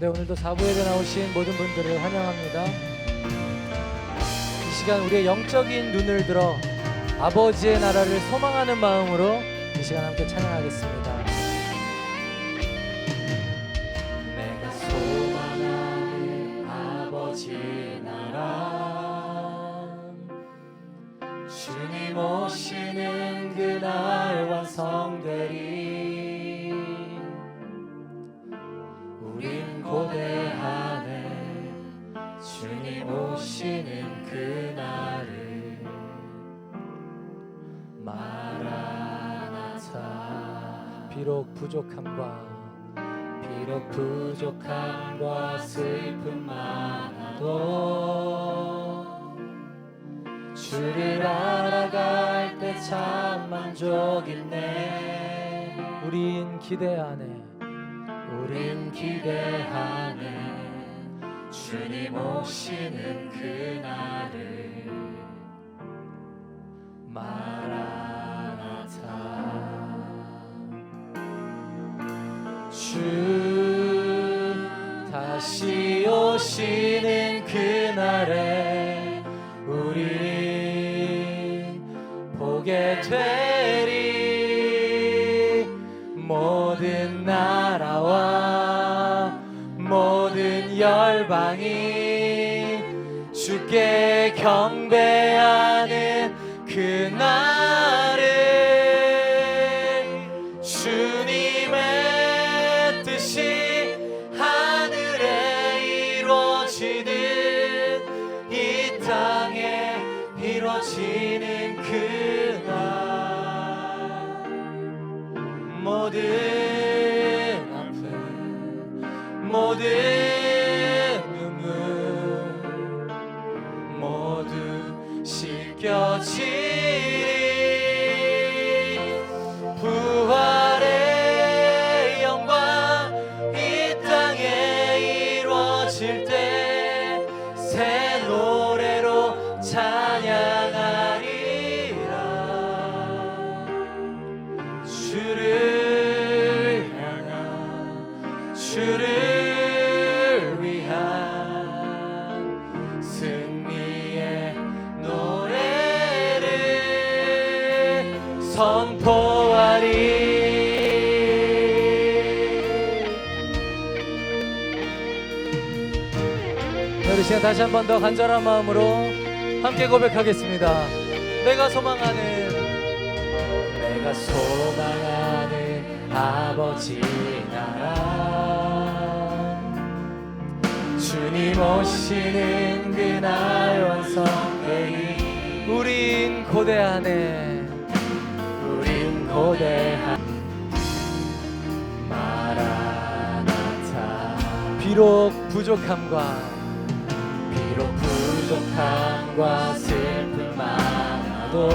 네, 오늘도 4부에 나오신 모든 분들을 환영합니다. 이 시간 우리의 영적인 눈을 들어 아버지의 나라를 소망하는 마음으로 이 시간 함께 찬양하겠습니다. 그날을 마라나타 비록 부족함과 비록 부족함과 슬픔 많아도 주를 알아갈 때 참 만족 있네. 우린 기대하네 우린 기대하네 주님 오시는 그날을 마라나타 주 다시 경배하는 그날을 주 승리의 노래를 선포하리. 우리 시간 다시 한 번 더 간절한 마음으로 함께 고백하겠습니다. 내가 소망하는 내가 소망하는 아버지 나라 주님 오시는 그날 완성되리 우린 고대하네 우린 고대한 마라나타. 비록 부족함과 비록 부족함과 슬픔 많아도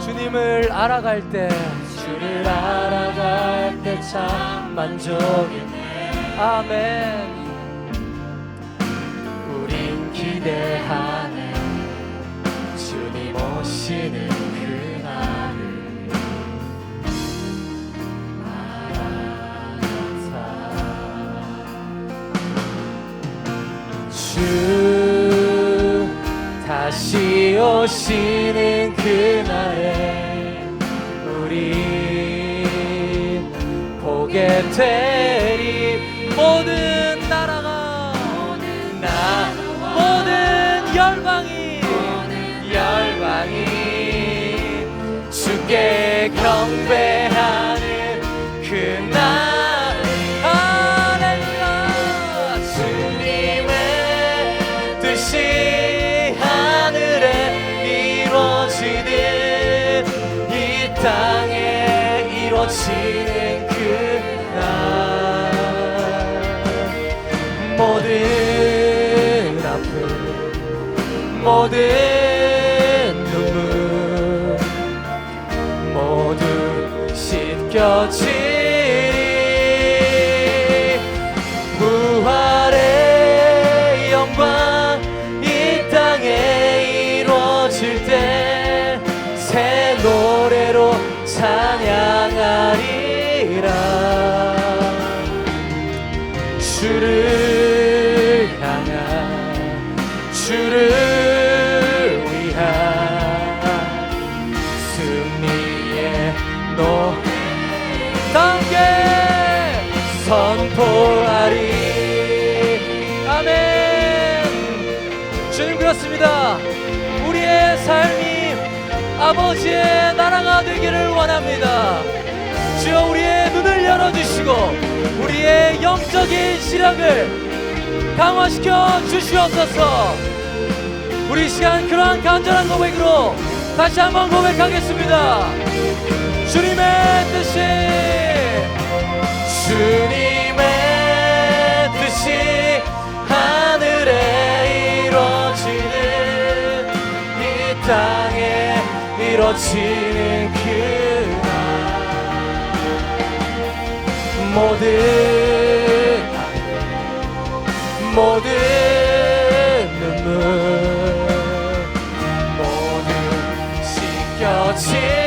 주님을 알아갈 때 주를 알아갈 때 참 만족이네. 아멘 기대하네. 주님 오시는 그날을 마라나타 주 다시 오시는 그날에 우리 보게 되리 경배하는 그날. 할렐루야 주님의 뜻이 하늘에 이루어지는 이 땅에 이루어지는 그날. 모든 아픔 모든 씻겨지 그렇습니다. 우리의 삶이 아버지의 나라가 되기를 원합니다. 주여 우리의 눈을 열어주시고 우리의 영적인 시력을 강화시켜 주시옵소서. 우리 이 시간 그러한 간절한 고백으로 다시 한번 고백하겠습니다. 주님의 뜻이 주님 이루어지는 그날 모든 모든 눈물 모든 씻겨진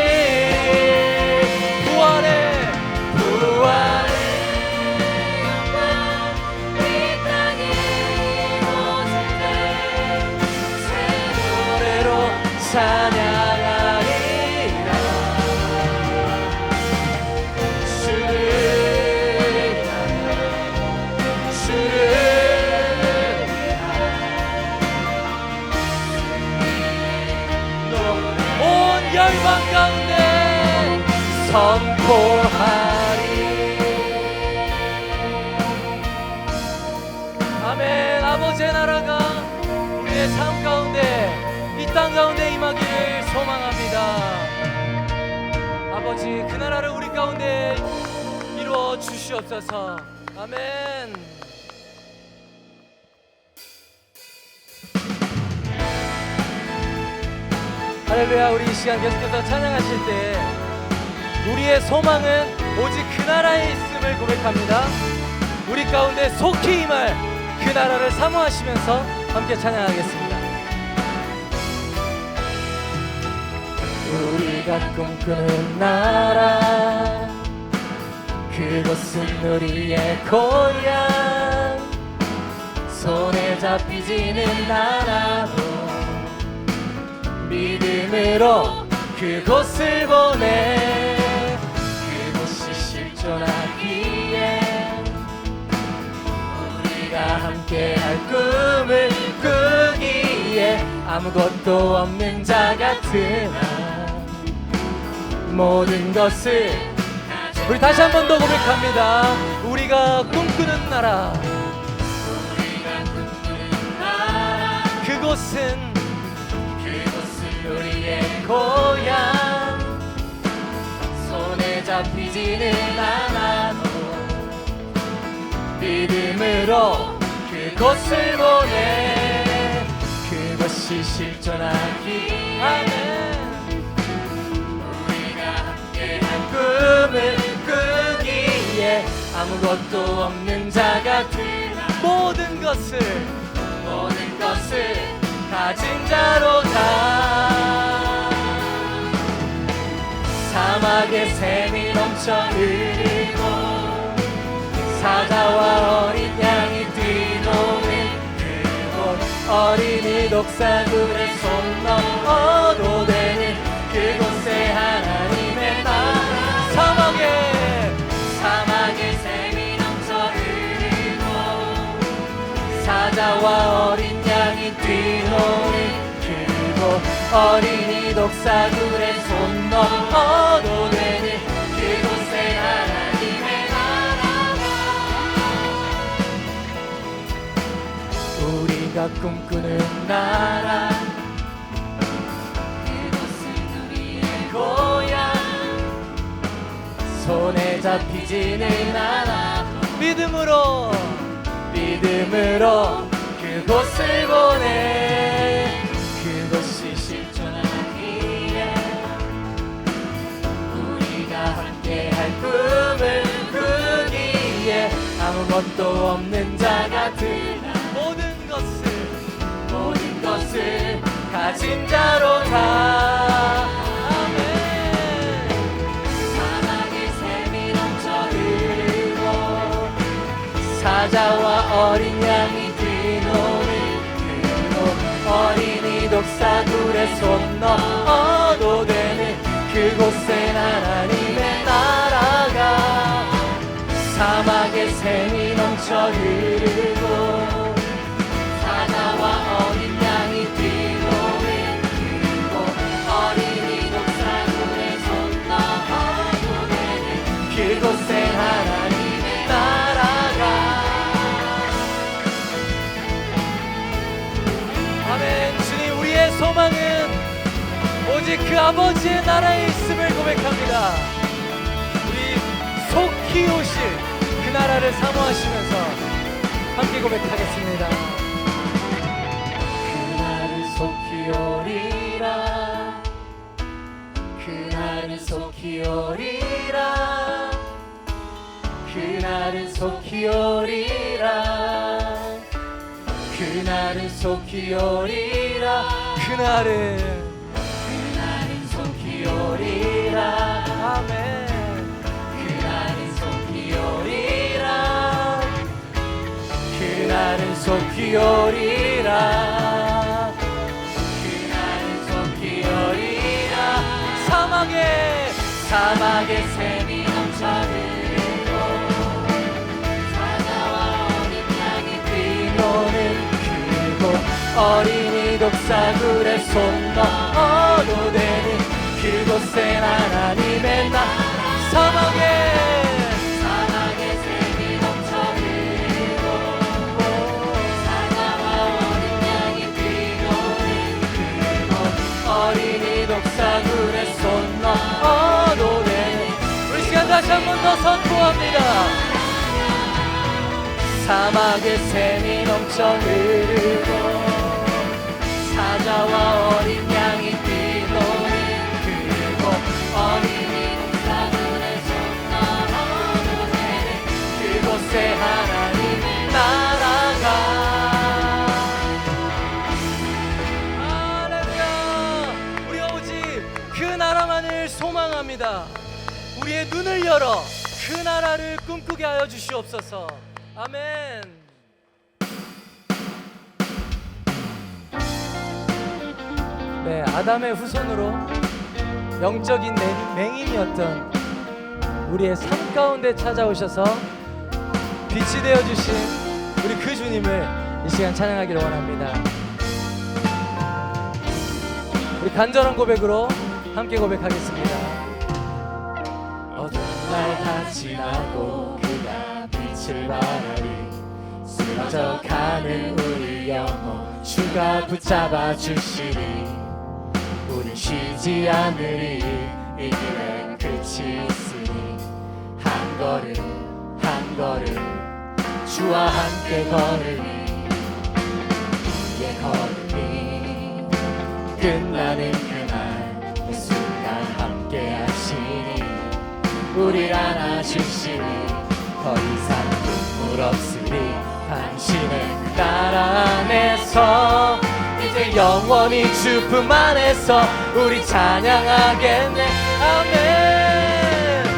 아버지 그 나라를 우리 가운데 이루어 주시옵소서. 아멘. 할렐루야 우리 이 시간 계속해서 찬양하실 때 우리의 소망은 오직 그 나라에 있음을 고백합니다. 우리 가운데 속히 임할 그 나라를 사모하시면서 함께 찬양하겠습니다 우리가 꿈꾸는 나라. 그곳은 우리의 고향. 손에 잡히지는 않아도 믿음으로 그곳을 보내. 그곳이 실존하기에 우리가 함께 할 꿈을 꾸기에 아무것도 없는 자 같으나 모든 것을 우리 다시 한 번 더 고백합니다. 우리가 꿈꾸는 나라. 그곳은 우리의 고향. 손에 잡히지는 않아도 믿음으로 그곳을 보내. 그것이 실존하기. 아멘 꿈을 꾸기에 아무것도 없는 자 같으나 모든 것을 모든 것을 가진 자로다. 사막에 샘이 넘쳐 흐르고 사자와 어린 양이 뛰노는 그곳 어린이 독사굴에 손 넘어도 사자와 어린 양이 뛰노는 그곳 어린이 독사굴에 손 넘어도 되는 그곳에 하나님의 나라가. 우리가 꿈꾸는 나라. 그곳은 우리의 고향. 손에 잡히지는 않아. 믿음으로. 믿음으로 그곳을 보내. 그것이 실존하기에 우리가 함께 할 꿈을 꾸기에 아무것도 없는 자 같으나 모든 것을 모든 것을 가진 자로다. 아멘. 사막에 샘이 넘쳐 흐르고 사자와 어린 양이 어린이 독사굴에 손 넣어도 되는 그곳엔 하나님의 나라가 사막의 샘이 넘쳐 흐르고 사자와 어린 양이 뛰노는 그곳 어린이 독사물에 손 넣어도 되는 그곳 소망은 오직 그 아버지의 나라에 있음을 고백합니다. 우리 속히 오실 그 나라를 사모하시면서 함께 고백하겠습니다. 그날은 속히 오리라. 그날은 속히 오리라. 그날은 속히 오리라. 그날은 속히 오리라 그날은 그날은 속히 오리라. 아멘. 그날은 속히 오리라. 그날은 속히 오리라. 그날은 속히 오리라. 사막에. 사막에 샘이 넘쳐 흐르고 사자와 어린 양이 뛰노는 그곳 어린 이 독사굴에 손 넣어도 되는 그곳에 하나님의 나 사막에. 독사굴에 손 넣어도 되는 우리 시간 다시 한 번 더 선포합니다 사막에 샘이 넘쳐 흐르고 소망합니다. 우리의 눈을 열어 그 나라를 꿈꾸게 하여 주시옵소서. 아멘 네 아담의 후손으로 영적인 맹- 맹인이었던 우리의 삶 가운데 찾아오셔서 빛이 되어 주신 우리 그 주님을 이 시간 찬양하기를 원합니다. 우리 간절한 고백으로 함께 고백하겠습니다. 어두운 날다 지나고 그가 빛을 발하리 쓰러져 가는 우리 영혼 주가 붙잡아 주시리 우린 쉬지 않으리. 이 길엔 끝이 있으니 한 걸음 한 걸음 주와 함께 걸으니 이의 걸음이 끝나는 그날 그 순간 함께 하시니 우릴 안아주시니 더 이상 눈물 없으리 당신의 그 나라 안에서 영원히 주품 안에서 우리 찬양하겠네. 아멘.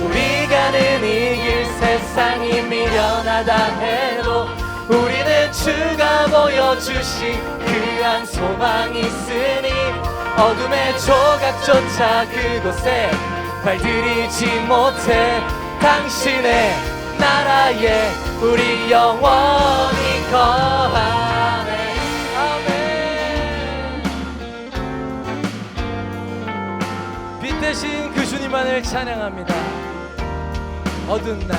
우리 가는 이길 세상이 미련하다 해도 우리는 주가 보여주신 그한 소망이 있으니 어둠의 조각조차 그곳에 발들이지 못해 당신의 나라에 우리 영원히 거하 빛 대신 그 주님만을 찬양합니다. 어두운 날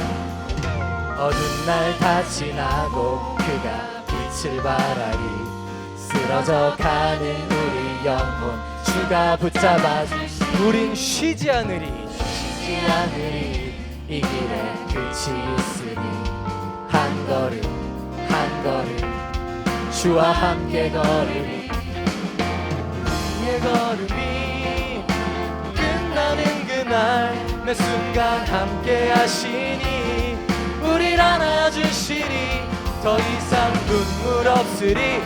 어두운 날 다 지나고 그가 빛을 발하리. 쓰러져 가는 우리 영혼 주가 붙잡아 주시 우린 쉬지 않으리. 쉬지 않으리. 이 길에 끝이 있으니 한 걸음 한 걸음 주와 함께 걸음이 끝나는 그 날 매 순간 함께 하시니 우릴 안아주시니 더 이상 눈물 없으리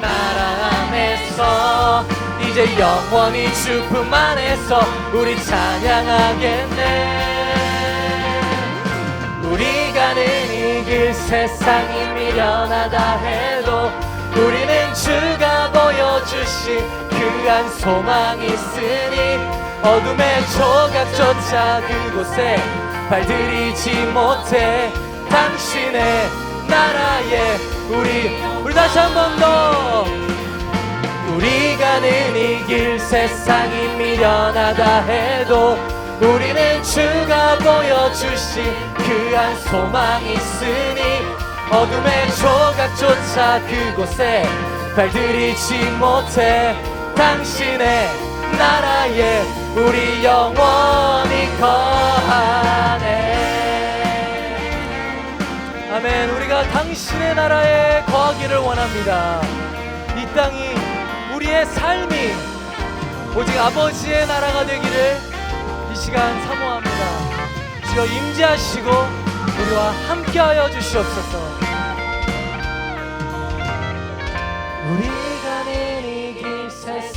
나라 안에서 이제 영원히 주품 안에서 우리 찬양하겠네. 우리 가는 이길 세상이 미련하다 해도 우리는 주가 보여주신 그한 소망이 있으니 어둠의 조각조차 그곳에 발들이지 못해 당신의 나라에 우리 우리 다시 한 번 더. 우리 가 는 이 길 세상이 미련하다 해도 우리는 주가 보여주신 그한 소망이 있으니 어둠의 조각조차 그곳에 발들이지 못해 당신의 나라 에 우리 영원히 거하네 아멘. 우리가 당신의 나라에 거하기를 원합니다. 이 땅이 우리의 삶이 오직 아버지의 나라가 되기를 이 시간 사모합니다. 주여 임재하시고 우리와 함께하여 주시옵소서. 이길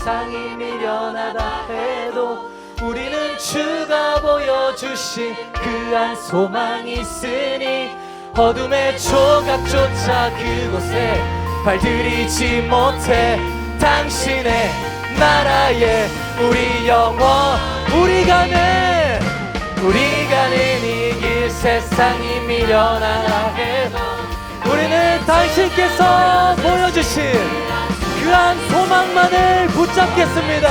세상이 미련하다 해도 우리는 주가 보여주신 그 한 소망이 있으니 어둠의 조각조차 그곳에 발들이지 못해 당신의 나라에 우리 영원 우리 가 는 우리 가 는 이 길 세상이 미련하다 해도 우리는 당신께서 보여주신 그한 소망만을 붙잡겠습니다.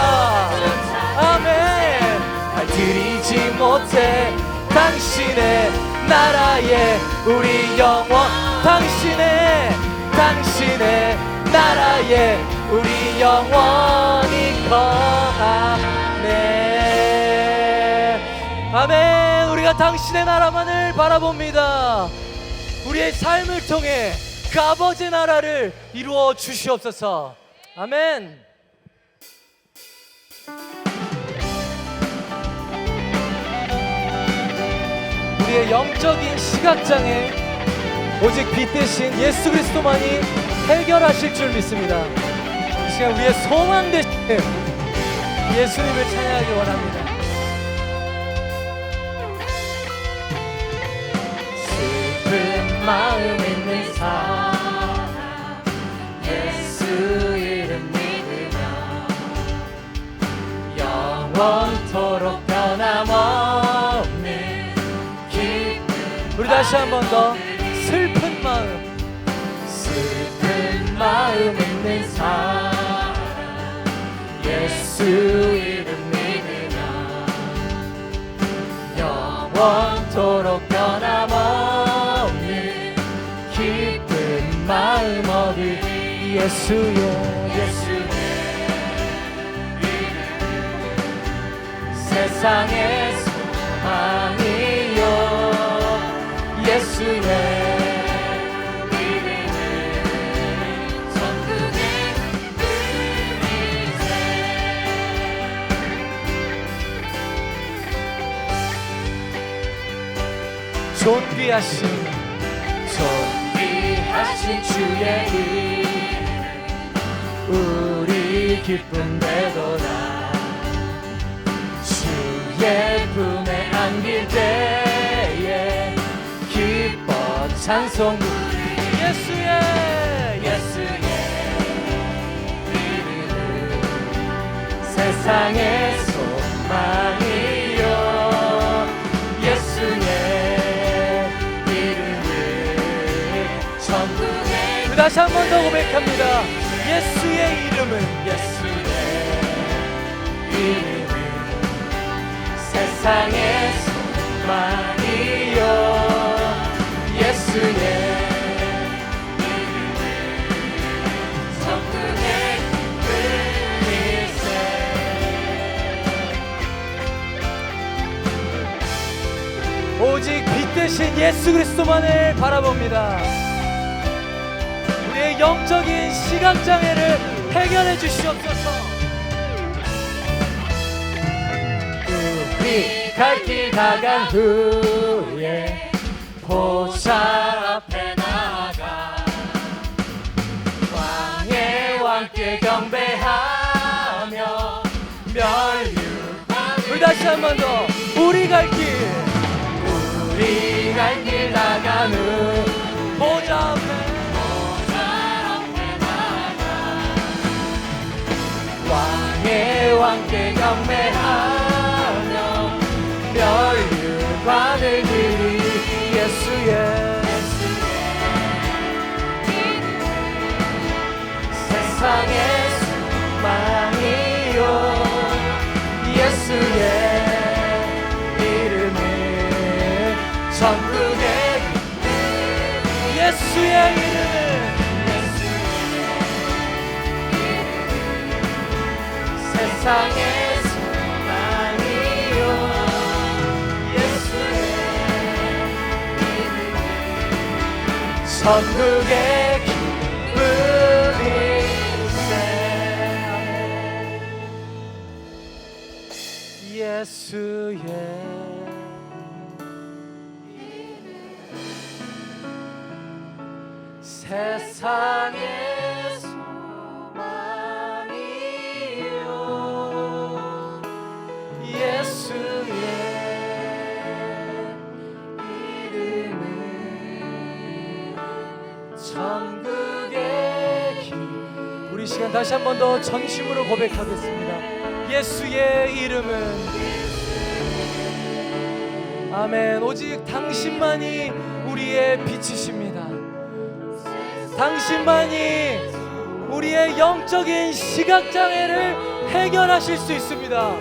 아멘. 발들이지 못해 당신의 나라에 우리 영원 당신의 당신의 나라에 우리 영원히 거하네. 아멘. 우리가 당신의 나라만을 바라봅니다. 우리의 삶을 통해 그 아버지 나라를 이루어 주시옵소서. 아멘. 우리의 영적인 시각장애 오직 빛 대신 예수 그리스도만이 해결하실 줄 믿습니다. 이 시간 우리의 소망 대신 예수님을 찬양하기 원합니다. 슬픈 마음 있는 사람 다시 한 번 더 슬픈 마음. 슬픈 마음 있는 사람 예수 이름 믿으며 영원토록 변함없는 기쁜 마음 얻을 예수여 예수의 세상의 소망 존귀하신 존귀하신 주의 이름 우리 기쁨 되도다 찬송. 예수의 예수의 세상의 소망이요. 예수의 이름은 천국의 그 다시 한 번 더 고백합니다. 예수의 이름은 예수의 이름은 세상의 소망 예수 그리스도만을 바라봅니다. 우리의 영적인 시각 장애를 해결해 주시옵소서. 우리 갈 길 다간 후에 보좌 앞에 나가 왕의 왕께 경배하며 멸류 우리 다시 한 번 더 우리 갈길 우리 갈길 세상의 소망이요. 예수의 천국의 기쁨일세 예수의 세상의 시간 다시 한 번 더 전심으로 고백하겠습니다. 예수의 이름은 아멘. 오직 당신만이 우리의 빛이십니다. 당신만이 우리의 영적인 시각장애를 해결하실 수 있습니다.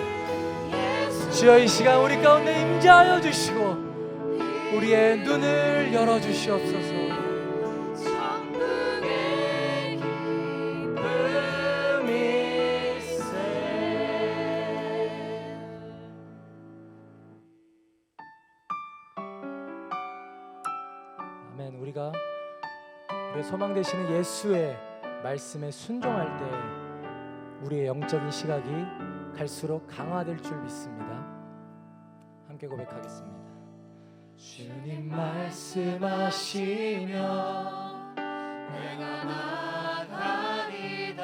주여 이 시간 우리 가운데 임재하여 주시고 우리의 눈을 열어 주시옵소서 소망 되시는 예수의 말씀에 순종할 때 우리의 영적인 시각이 갈수록 강화될 줄 믿습니다. 함께 고백하겠습니다. 주님 말씀하시며 내가 나가리다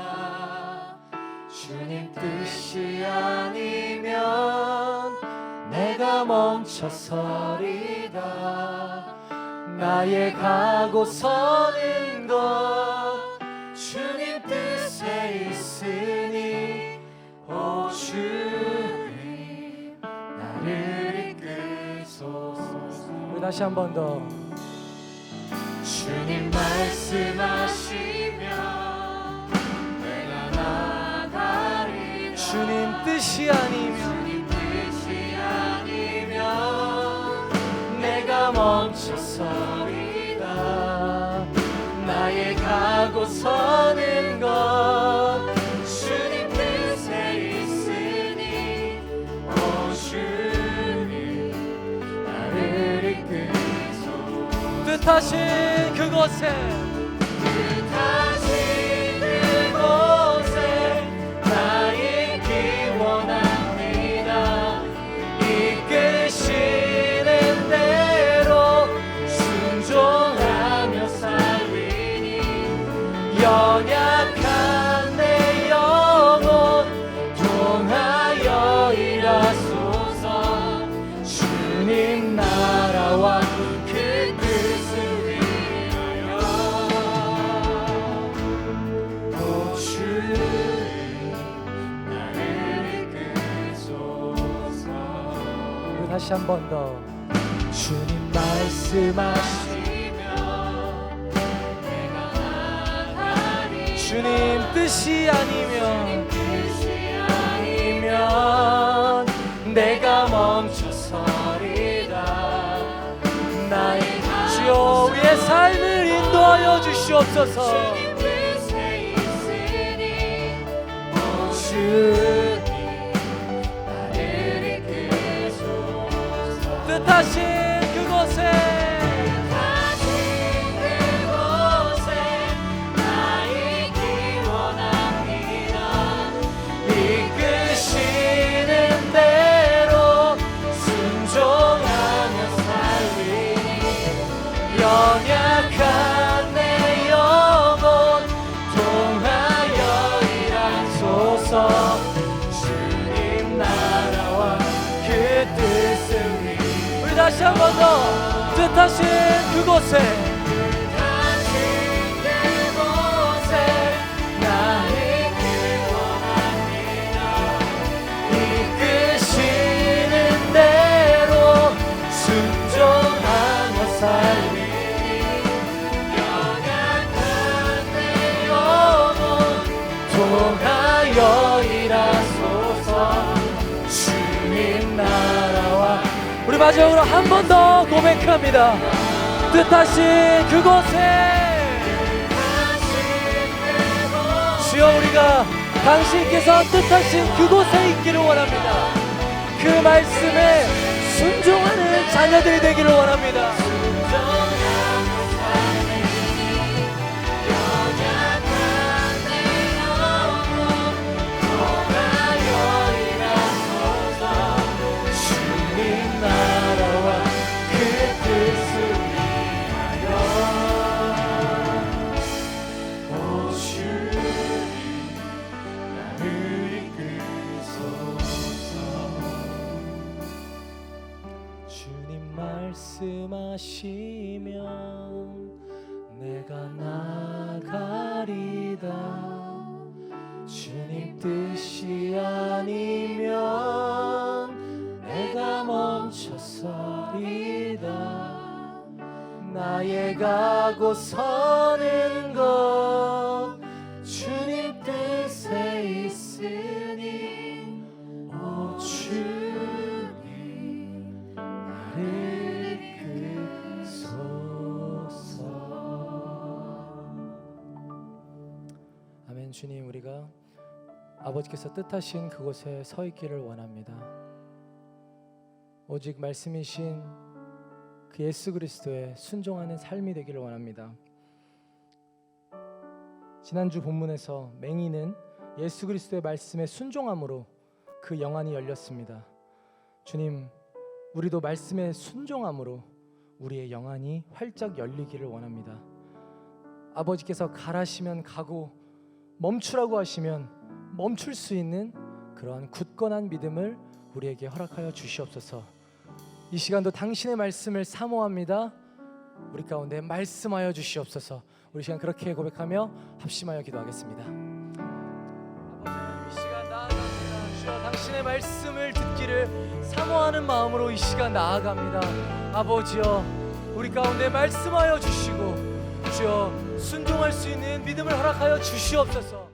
주님 뜻이 아니면 내가 멈춰서리다 나의 가고 서는 것 주님 뜻에 있으니 오 주님 나를 이끄소서. 우리 다시 한 번 더. 주님 말씀하시면 내가 나가리라. 주님 뜻이 아니 가고 서는 것. 주님 뜻에 있으니 오 주님 나를 이끄소 뜻하신 그곳에 다시 한 번 더. 주님 나가리 주님 뜻이 아니면 아니면 내가 멈춰서리다 나의 주여 우리의 삶을 인도하여 주시옵소서. 주님 이끄 뜻하신 그곳에 마지막으로 한 번 더 고백합니다. 뜻하신 그곳에 주여 우리가 당신께서 뜻하신 그곳에 있기를 원합니다. 그 말씀에 순종하는 자녀들이 되기를 원합니다. 말씀하시면 내가 나가리다. 주님 뜻이 아니면 내가 멈춰서리다. 나의 가고 서 아버지께서 뜻하신 그곳에 서 있기를 원합니다. 오직 말씀이신 그 예수 그리스도에 순종하는 삶이 되기를 원합니다. 지난주 본문에서 맹인은 예수 그리스도의 말씀에 순종함으로 그 영안이 열렸습니다. 주님, 우리도 말씀에 순종함으로 우리의 영안이 활짝 열리기를 원합니다. 아버지께서 가라시면 가고 멈추라고 하시면 멈출 수 있는 그러한 굳건한 믿음을 우리에게 허락하여 주시옵소서. 이 시간도 당신의 말씀을 사모합니다. 우리 가운데 말씀하여 주시옵소서. 우리 시간 그렇게 고백하며 합심하여 기도하겠습니다. 아버지 이 시간 나아갑니다. 당신의 말씀을 듣기를 사모하는 마음으로 이 시간 나아갑니다. 아버지여 우리 가운데 말씀하여 주시고 주여 순종할 수 있는 믿음을 허락하여 주시옵소서.